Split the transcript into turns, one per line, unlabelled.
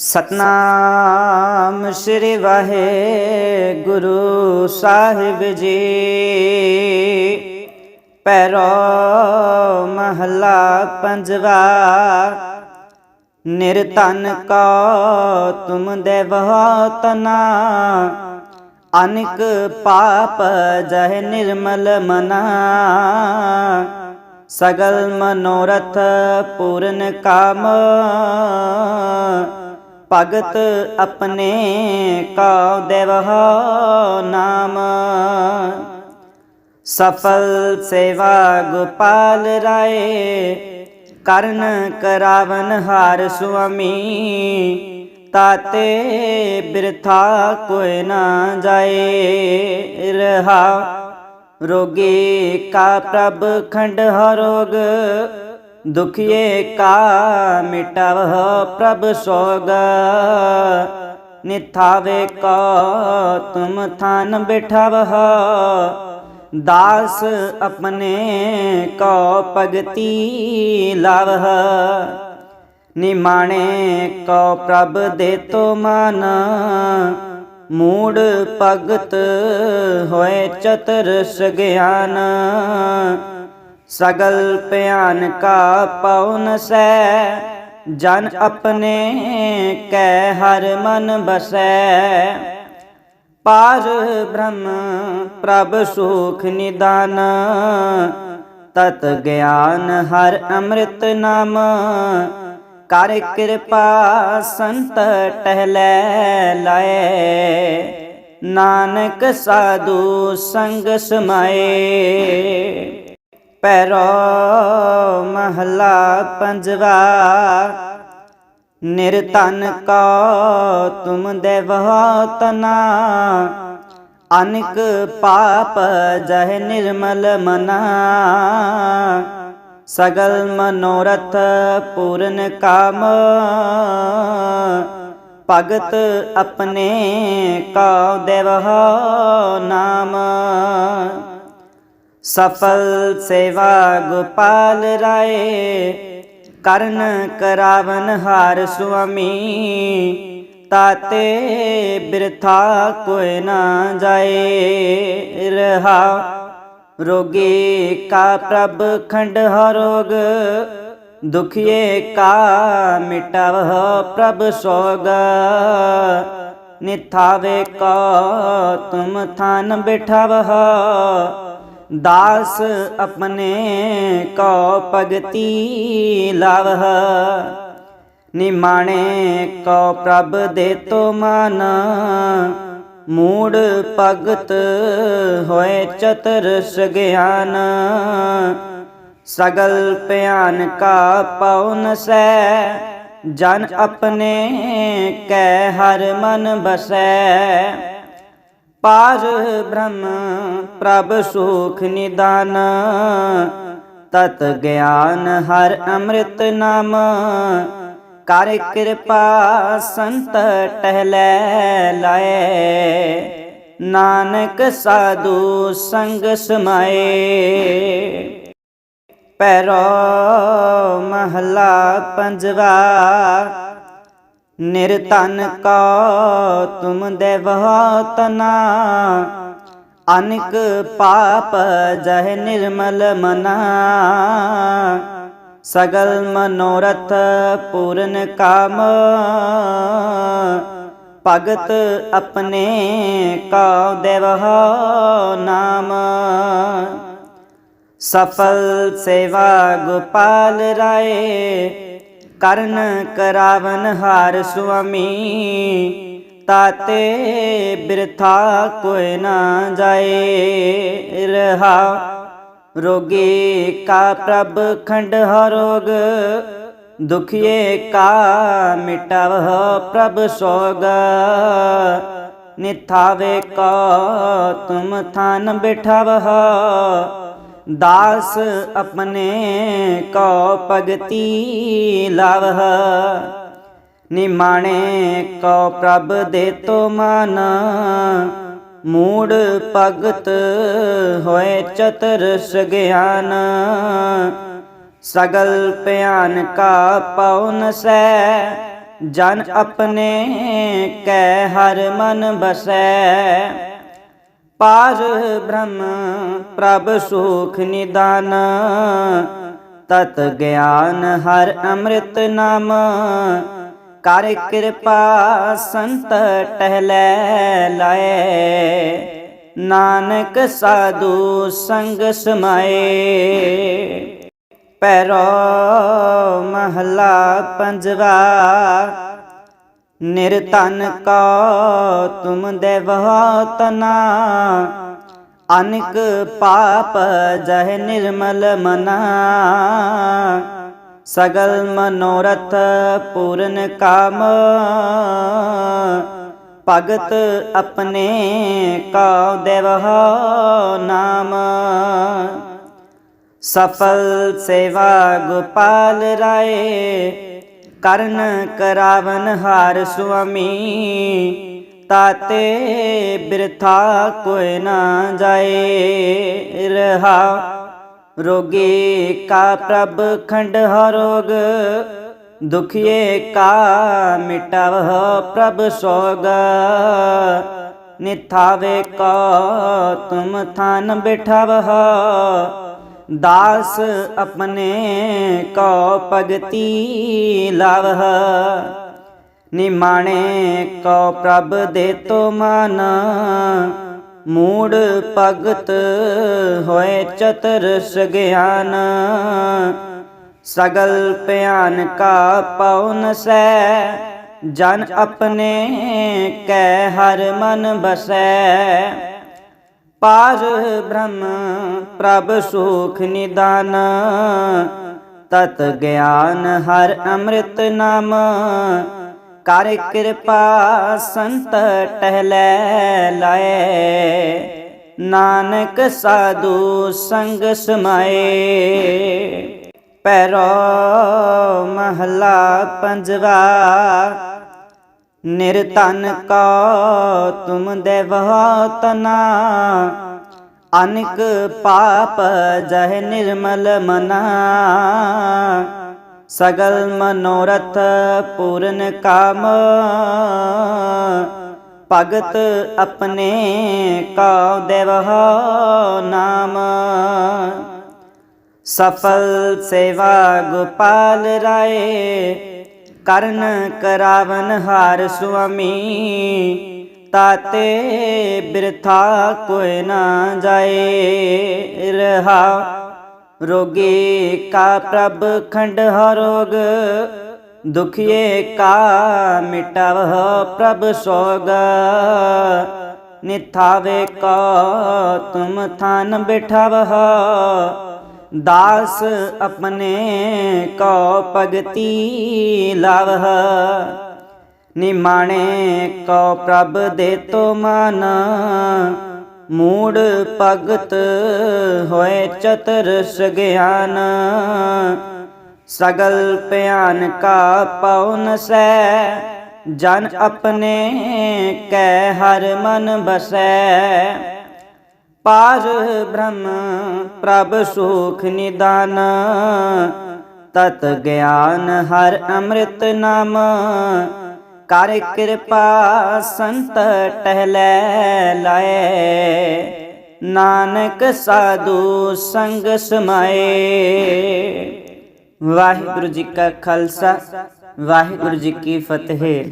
ਸਤਨਾਮ ਸ੍ਰੀ ਵਾਹਿਗੁਰੂ ਸਾਹਿਬ ਜੀ। ਪੈਰੋ ਮਹਲਾ ਪੰਜਵਾ ਨਿਰਤਨ ਕੋ ਤੁਮ ਦੇਵਹੁ ਤਨਾ। ਅਨਿਕ ਪਾਪ ਜਹ ਨਿਰਮਲ ਮਨਾ। ਸਗਲ ਮਨੋਰਥ ਪੂਰਨ ਕਾਮ। ਭਗਤ ਆਪਣੇ ਕਉ ਦੇਵਹੁ ਨਾਮ। ਸਫਲ ਸੇਵਾ ਗੋਪਾਲ ਰਾਏ, ਕਰਨ ਕਰਾਵਨ ਹਾਰ ਸੁਆਮੀ। ਤਾਤੇ ਬਿਰਥਾ ਕੋਈ ਨਾ ਜਾਏ, ਰਹਾ ਰੋਗੀ ਕਾ ਪ੍ਰਭ ਖੰਡ ਹਰੋਗ ਦੁਖੀਏ ਕਾ ਮਿਟਾਵਹ ਪ੍ਰਭ ਸੋਗ। ਨਿਥਾਵੇ ਕੋ ਤੁਮ ਥਾਨ ਬਿਠਾਵਹ। ਦਾਸ ਆਪਣੇ ਕੋ ਭਗਤੀ ਲਾਵਹ। ਨਿਮਾਣੇ ਕੋ ਪ੍ਰਭ ਦੇ ਤੋ ਮਨ। ਮੂੜ ਭਗਤ ਹੋਏ ਚਤਰ ਸਗਿਆਨ। ਸਗਲ ਭਿਆਨ ਕਾ ਪਉਨ ਸੈ, ਜਨ ਆਪਣੇ ਕੈ ਹਰ ਮਨ ਬਸੈ। ਪਾਰ ਬ੍ਰਹਮ ਪ੍ਰਭ ਸੁਖ ਨਿਦਾਨ, ਤਤ ਗਿਆਨ ਹਰ ਅੰਮ੍ਰਿਤ ਨਾਮ। ਕਰ ਕਿਰਪਾ ਸੰਤ ਟਹਿਲੈ ਲਾਏ, ਨਾਨਕ ਸਾਧੂ ਸੰਗ ਸਮਾਏ। ਪੈਰੋ ਮਹਲਾ ਪੰਜਵਾ ਨਿਰਤਨ ਕੋ ਤੁਮ ਦੇਵਹੁ ਤਨਾ ਅਨਿਕ ਪਾਪ ਜਹ ਨਿਰਮਲ ਮਨਾ। ਸਗਲ ਮਨੋਰਥ ਪੂਰਨ ਕਾਮ। ਭਗਤ ਆਪਣੇ ਕਾ ਦੇਵਹ ਨਾਮ। ਸਫਲ ਸੇਵਾ ਗੋਪਾਲ ਰਾਏ, ਕਰਨ ਕਰਾਵਨ ਹਾਰ ਸੁਆਮੀ, ਤਾਤੇ ਬਿਰਥਾ ਕੋਈ ਨਾ ਜਾਏ, ਰਹਾ ਰੋਗੀ ਕਾ ਪ੍ਰਭ ਖੰਡ ਹਰੋਗ ਦੁਖੀਏ ਕਾ ਮਿਟਾਵਹ ਪ੍ਰਭ ਸੋਗ, ਨਿਥਾਵੇ ਕੋ ਤੁਮ ਥਾਨ ਬਿਠਾਵਹ ਦਾਸ ਆਪਣੇ ਕੋ ਭਗਤੀ ਲਾਵਹ ਨਿਮਾਣੇ ਕੋ ਪ੍ਰਭ ਦੇ ਤੋ ਮਨ ਮੂੜ ਭਗਤ ਹੋਏ ਚਤਰ ਸਗਿਆਨ ਸਗਲ ਪਿਆਨ ਕਾ ਪਉਨ ਸੈ ਜਨ ਆਪਣੇ ਕੈ ਹਰ ਮਨ ਬਸੈ ਪਾਰ ਬ੍ਰਹਮ, ਪ੍ਰਭ ਸੁਖ ਨਿਦਾਨ। ਤਤ ਗਿਆਨ ਹਰ ਅੰਮ੍ਰਿਤ ਨਾਮ। ਕਰ ਕਿਰਪਾ ਸੰਤ ਟਹਿਲੈ ਲਾਏ। ਨਾਨਕ ਸਾਧੂ ਸੰਗ ਸਮਾਏ। ਪੈਰੋ ਮਹਲਾ ਪੰਜਵਾ ਨਿਰਤਨ ਕਾ ਤੁਮ ਦੇਵਹੁ ਤਨਾ। ਅਨਿਕ ਪਾਪ ਜਹ ਨਿਰਮਲ ਮਨਾ। ਸਗਲ ਮਨੋਰਥ ਪੂਰਨ ਕਾਮ। ਭਗਤ ਆਪਣੇ ਕਾ ਦੇਵਹੁ ਨਾਮ। ਸਫਲ ਸੇਵਾ ਗੋਪਾਲ ਰਾਏ। ਕਰਨ ਕਰਾਵਨ ਹਾਰ ਸੁਆਮੀ, ਤਾਤੇ ਬਿਰਥਾ ਕੋਈ ਨਾ ਜਾਏ। ਰਹਾ ਰੋਗੀ ਕਾ ਪ੍ਰਭ ਖੰਡ ਹਰੋਗ ਦੁਖੀਏ ਕਾ ਮਿਟਾਵਹ ਪ੍ਰਭ ਸੋਗ। ਨਿਥਾਵੇ ਕੋ ਤੁਮ ਥਾਨ ਬਿਠਾਵਹ ਦਾਸ ਆਪਣੇ ਕੋ ਭਗਤੀ ਲਾਵਹ ਨਿਮਾਣੇ ਕੋ ਪ੍ਰਭ ਦੇ ਤੋ ਮਨ ਮੂੜ ਭਗਤ ਹੋਏ ਚਤਰ ਸਗਿਆਨ ਸਗਲ ਭਿਆਨ ਕਾ ਪਉਨ ਸੈ ਜਨ ਆਪਣੇ ਕੈ ਹਰ ਮਨ ਬਸੈ ਪਾਰ ਬ੍ਰਹਮ ਪ੍ਰਭ ਸੁਖ ਨਿਦਾਨ। ਤਤ ਗਿਆਨ ਹਰ ਅੰਮ੍ਰਿਤ ਨਾਮ। ਕਰ ਕਿਰਪਾ ਸੰਤ ਟਹਿਲੈ ਲਾਏ। ਨਾਨਕ ਸਾਧੂ ਸੰਗ ਸਮਾਏ। ਪੈਰੋ ਮਹਲਾ ਪੰਜਵਾ ਨਿਰਤਨ ਕਾ ਤੁਮ ਦੇਵਹੁ ਅਨਕ ਪਾਪ ਜਹ ਨਿਰਮਲ ਮਨਾ। ਸਗਲ ਮਨੋਰਥ ਪੂਰਨ ਕਾਮ। ਭਗਤ ਆਪਣੇ ਕਾ ਦੇਵਹ ਨਾਮ। ਸਫਲ ਸੇਵਾ ਗੋਪਾਲ ਰਾਏ। ਕਰਨ ਕਰਾਵਨ ਹਾਰ ਸੁਆਮੀ, ਤਾਤੇ ਬਿਰਥਾ ਕੋਈ ਨਾ ਜਾਏ। ਰਹਾ ਰੋਗੀ ਕਾ ਪ੍ਰਭ ਖੰਡ ਹਰੋਗ ਦੁਖੀਏ ਕਾ ਮਿਟਾਵਹ ਪ੍ਰਭ ਸੋਗ। ਨਿਥਾਵੇ ਕੋ ਤੁਮ ਥਾਨ ਬਿਠਾਵਹ ਦਾਸ ਆਪਣੇ ਕੋ ਭਗਤੀ ਲਾਵਹ ਨਿਮਾਣੇ ਕੋ ਪ੍ਰਭ ਦੇ ਤੋ ਮਨ ਮੂੜ ਭਗਤ ਹੋਏ ਚਤਰ ਸਗਿਆਨ ਸਗਲ ਪਿਆਨ ਕਾ ਪਉਨ ਸੈ ਜਨ ਆਪਣੇ ਕੈ ਹਰ ਮਨ ਬਸੈ ਪਾਰ ਬ੍ਰਹਮ ਪ੍ਰਭ ਸੁਖ ਨਿਦਾਨ। ਤਤ ਗਿਆਨ ਹਰ ਅੰਮ੍ਰਿਤ ਨਾਮ। ਕਰ ਕਿਰਪਾ ਸੰਤ ਟਹਿਲੈ ਲਾਏ। ਨਾਨਕ ਸਾਧੂ ਸੰਗ ਸਮਾਏ। ਪੈਰੋ ਮਹਲਾ ਪੰਜਵਾ ਨਿਰਤਨ ਕੋ ਤੁਮ ਦੇਵਹੁ ਤਨਾ। ਅਨਕ ਪਾਪ ਜਹ ਨਿਰਮਲ ਮਨਾ। ਸਗਲ ਮਨੋਰਥ ਪੂਰਨ ਕਾਮ। ਭਗਤ ਆਪਣੇ ਕਉ ਦੇਵਹ ਨਾਮ। ਸਫਲ ਸੇਵਾ ਗੋਪਾਲ ਰਾਏ। ਕਰਨ ਕਰਾਵਨ ਹਾਰ ਸੁਆਮੀ, ਤਾਤੇ ਬਿਰਥਾ ਕੋਈ ਨਾ ਜਾਏ। ਰਹਾ ਰੋਗੀ ਕਾ ਪ੍ਰਭ ਖੰਡ ਹਰੋਗ ਦੁਖੀਏ ਕਾ ਮਿਟਵ ਪ੍ਰਭ ਸੋਗ। ਨਿਥਾਵੇ ਕੋ ਤੁਮ ਥਾਨ ਬਿਠਾਵਹ ਦਾਸ ਆਪਣੇ ਕੋ ਭਗਤੀ ਲਾਵਹ ਨਿਮਾਣੇ ਕੋ ਪ੍ਰਭ ਦੇ ਤੋ ਮਨ ਮੂੜ ਭਗਤ ਹੋਏ ਚਤਰ ਸਗਿਆਨ ਸਗਲ ਪਿਆਨ ਕਾ ਪਉਨ ਸੈ ਜਨ ਆਪਣੇ ਕੈ ਹਰ ਮਨ ਬਸੈ ਪਾਰ ਬ੍ਰਹਮ, ਪ੍ਰਭ ਸੁਖ ਨਿਦਾਨ। ਤਤ ਗਿਆਨ ਹਰ ਅੰਮ੍ਰਿਤ ਨਾਮ। ਕਰ ਕਿਰਪਾ ਸੰਤ ਟਹਿਲੈ ਲਾਏ। ਨਾਨਕ ਸਾਧੂ ਸੰਗ ਸਮਾਏ। ਵਾਹਿਗੁਰੂ ਜੀ ਕਾ ਖਾਲਸਾ, ਵਾਹਿਗੁਰੂ ਜੀ ਕੀ ਫਤਿਹ।